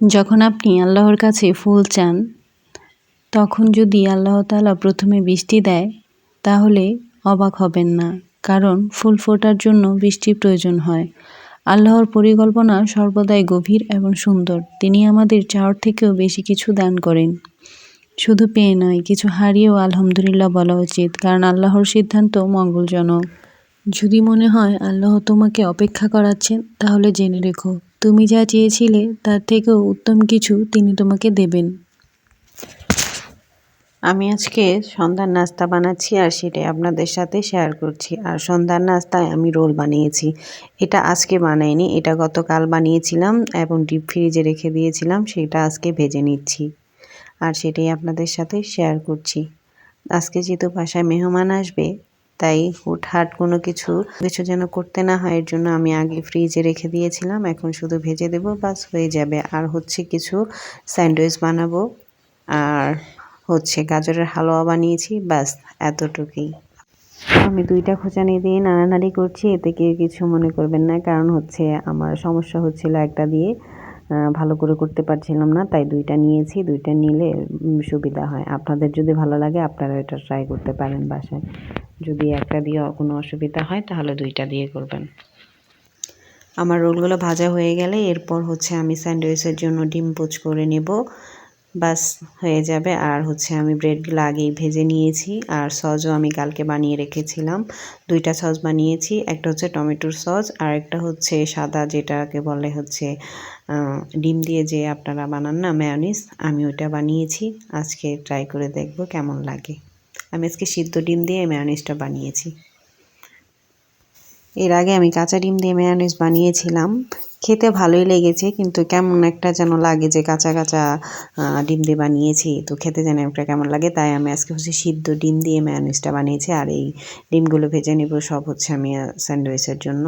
যখন আপনি আল্লাহর কাছে ফুল চান, তখন যদি আল্লাহ তাআলা প্রথমে বৃষ্টি দেয়, তাহলে অবাক হবেন না, কারণ ফুল ফোটার জন্য বৃষ্টির প্রয়োজন হয়। আল্লাহর পরিকল্পনা সর্বদাই গভীর এবং সুন্দর। তিনি আমাদের চাওয়ার থেকেও বেশি কিছু দান করেন। শুধু পেয়ে নয়, কিছু হারিয়েও আলহামদুলিল্লাহ বলা উচিত, কারণ আল্লাহর সিদ্ধান্ত মঙ্গলজনক। যদি মনে হয় আল্লাহ তোমাকে অপেক্ষা করাচ্ছেন, তাহলে জেনে রেখো। তুমি যা চেয়েছিলে, তার থেকেও উত্তম কিছু তিনি তোমাকে দেবেন। আমি আজকে সন্ধ্যার নাস্তা বানাচ্ছি আর সেটাই আপনাদের সাথে শেয়ার করছি। আর সন্ধ্যার নাস্তায় আমি রোল বানিয়েছি। এটা আজকে বানাইনি, এটা গতকাল বানিয়েছিলাম এবং ডিপ ফ্রিজে রেখে দিয়েছিলাম, সেটা আজকে ভেজে নিচ্ছি। আর সেটাই আপনাদের সাথে শেয়ার করছি। আজকে যেহেতু বাসায় মেহমান আসবে তাই হুটহাট কোনো কিছু কিছু যেন করতে না হয়, এর জন্য আমি আগে ফ্রিজে রেখে দিয়েছিলাম। এখন শুধু ভেজে দেব, বাস হয়ে যাবে। আর হচ্ছে কিছু স্যান্ডউইচ বানাবো। আর হচ্ছে গাজরের হালুয়া বানিয়েছি ব্যাস এতটুকুই। আমি দুইটা খোঁচানি দিয়ে নাড়ানাড়ি করছি, এতে কেউ কিছু মনে করবেন না, কারণ হচ্ছে আমার সমস্যা হচ্ছিল একটা দিয়ে। ভালো করে করতে পারছিলাম না, তাই দুইটা নিয়েছি, দুইটা নিলে সুবিধা হয়। আপনাদের যদি ভালো লাগে, আপনারা এটা ট্রাই করতে পারেন বাসায়। যদি একটা দিয়ে কোনো অসুবিধা হয়, তাহলে দুইটা দিয়ে করবেন। আমার রোলগুলো ভাজা হয়ে গেলে, এরপর হচ্ছে আমি স্যান্ডউইচের জন্য ডিম পোচ করে নেব। বাস হয়ে যাবে। আর হচ্ছে আমি ব্রেডগুলো আগেই ভেজে নিয়েছি। আর সসও আমি কালকে বানিয়ে রেখেছিলাম। দুইটা সস বানিয়েছি। একটা হচ্ছে টমেটোর সস আর একটা হচ্ছে সাদা যেটাকে বলে হচ্ছে ডিম দিয়ে যে আপনারা বানান না ম্যায়নিস আমি ওইটা বানিয়েছি। আজকে ট্রাই করে দেখব কেমন লাগে। আমি আজকে সিদ্ধ ডিম দিয়ে ম্যায়নিসটা বানিয়েছি। এর আগে আমি কাঁচা ডিম দিয়ে ম্যায়নিস বানিয়েছিলাম। খেতে ভালোই লেগেছে, কিন্তু কেমন একটা যেন লাগে যে কাঁচা কাঁচা ডিম দিয়ে বানিয়েছি। তো খেতে যেন একটা কেমন লাগে, তাই আমি আজকে হচ্ছে সিদ্ধ ডিম দিয়ে ম্যানেজটা বানিয়েছি, আর এই ডিমগুলো ভেজে নেব, সব হচ্ছে আমি স্যান্ডউইচের জন্য।